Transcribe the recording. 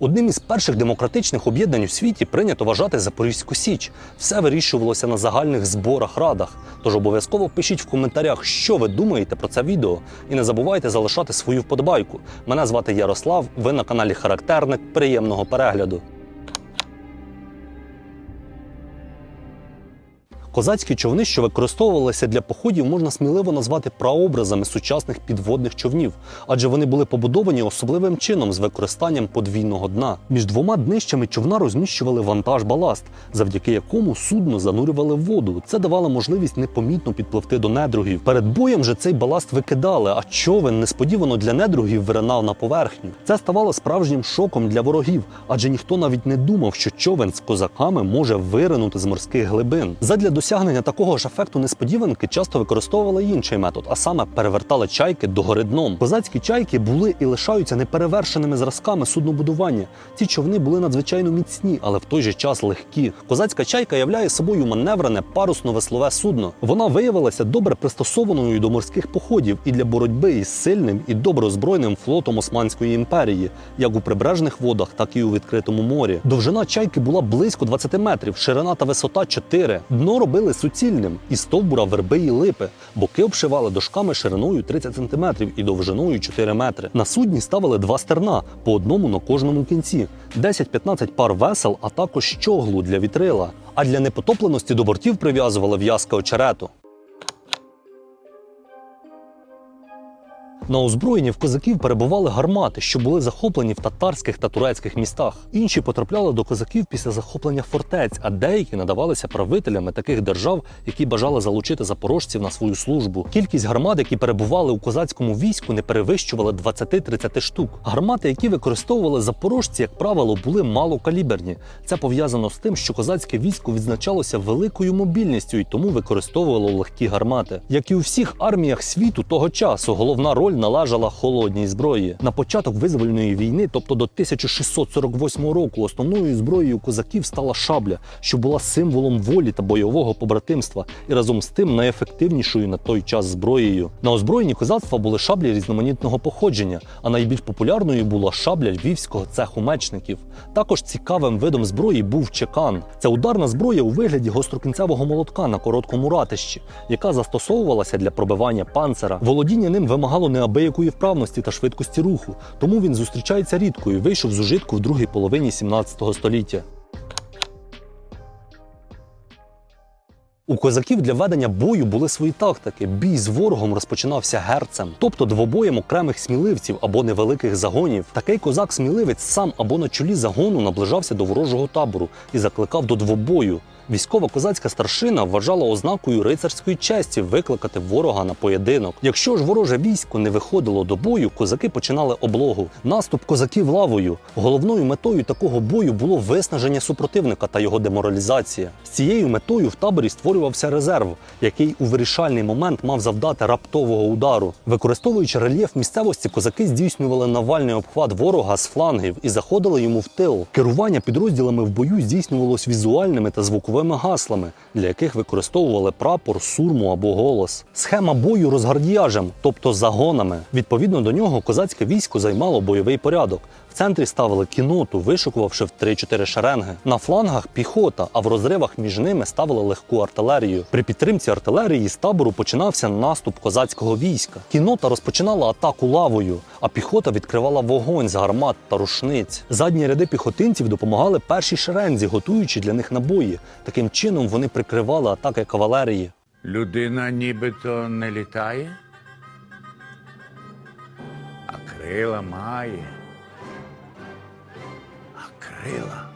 Одним із перших демократичних об'єднань у світі прийнято вважати Запорізьку Січ. Все вирішувалося на загальних зборах радах. Тож обов'язково пишіть в коментарях, що ви думаєте про це відео. І не забувайте залишати свою вподобайку. Мене звати Ярослав. Ви на каналі Характерник. Приємного перегляду. Козацькі човни, що використовувалися для походів, можна сміливо назвати прообразами сучасних підводних човнів, адже вони були побудовані особливим чином з використанням подвійного дна. Між двома днищами човна розміщували вантаж баласт, завдяки якому судно занурювали в воду. Це давало можливість непомітно підпливти до недругів. Перед боєм же цей баласт викидали, а човен несподівано для недругів виринав на поверхню. Це ставало справжнім шоком для ворогів, адже ніхто навіть не думав, що човен з козаками може виринути з морських глибин. Задля досягнення такого ж ефекту несподіванки часто використовували інший метод, а саме перевертали чайки догори дном. Козацькі чайки були і лишаються неперевершеними зразками суднобудування. Ці човни були надзвичайно міцні, але в той же час легкі. Козацька чайка являє собою маневрене парусно-веслове судно. Вона виявилася добре пристосованою до морських походів і для боротьби із сильним і добре озброєним флотом Османської імперії, як у прибережних водах, так і у відкритому морі. Довжина чайки була близько 20 метрів, ширина та висота 4. Дно робили суцільним із стовбура верби і липи. Боки обшивали дошками шириною 30 см і довжиною 4 метри. На судні ставили два стерна по одному на кожному кінці, 10-15 пар весел, а також щоглу для вітрила. А для непотопленості до бортів прив'язували в'язка очерету. На озброєнні в козаків перебували гармати, що були захоплені в татарських та турецьких містах. Інші потрапляли до козаків після захоплення фортець, а деякі надавалися правителями таких держав, які бажали залучити запорожців на свою службу. Кількість гармат, які перебували у козацькому війську, не перевищувала 20-30 штук. Гармати, які використовували запорожці, як правило, були малокаліберні. Це пов'язано з тим, що козацьке військо відзначалося великою мобільністю і тому використовувало легкі гармати. Як і у всіх арміях світу того часу, головна роль належала холодній зброї. На початок визвольної війни, тобто до 1648 року, основною зброєю козаків стала шабля, що була символом волі та бойового побратимства, і разом з тим найефективнішою на той час зброєю. На озброєнні козацтва були шаблі різноманітного походження, а найбільш популярною була шабля львівського цеху мечників. Також цікавим видом зброї був чекан. Це ударна зброя у вигляді гострокінцевого молотка на короткому ратищі, яка застосовувалася для пробивання панцера. Володіння ним вимагало неабиякої вправності та швидкості руху, тому він зустрічається рідко і вийшов з ужитку в другій половині 17 століття. У козаків для ведення бою були свої тактики. Бій з ворогом розпочинався герцем, тобто двобоєм окремих сміливців або невеликих загонів. Такий козак-сміливець сам або на чолі загону наближався до ворожого табору і закликав до двобою. Військова козацька старшина вважала ознакою рицарської честі викликати ворога на поєдинок. Якщо ж вороже військо не виходило до бою, козаки починали облогу. Наступ козаків лавою. Головною метою такого бою було виснаження супротивника та його деморалізація. З цією метою в таборі створювався резерв, який у вирішальний момент мав завдати раптового удару. Використовуючи рельєф місцевості, козаки здійснювали навальний обхват ворога з флангів і заходили йому в тил. Керування підрозділами в бою здійснювалось візуальними та звуковими гаслами, для яких використовували прапор, сурму або голос. Схема бою розгардіяжем, тобто загонами. Відповідно до нього козацьке військо займало бойовий порядок. Центрі ставили кіноту, вишикувавши в 3-4 шеренги. На флангах піхота, а в розривах між ними ставили легку артилерію. При підтримці артилерії з табору починався наступ козацького війська. Кінота розпочинала атаку лавою, а піхота відкривала вогонь з гармат та рушниць. Задні ряди піхотинців допомагали першій шерензі, готуючи для них набої. Таким чином вони прикривали атаки кавалерії. Людина нібито не літає, а крила має. А крила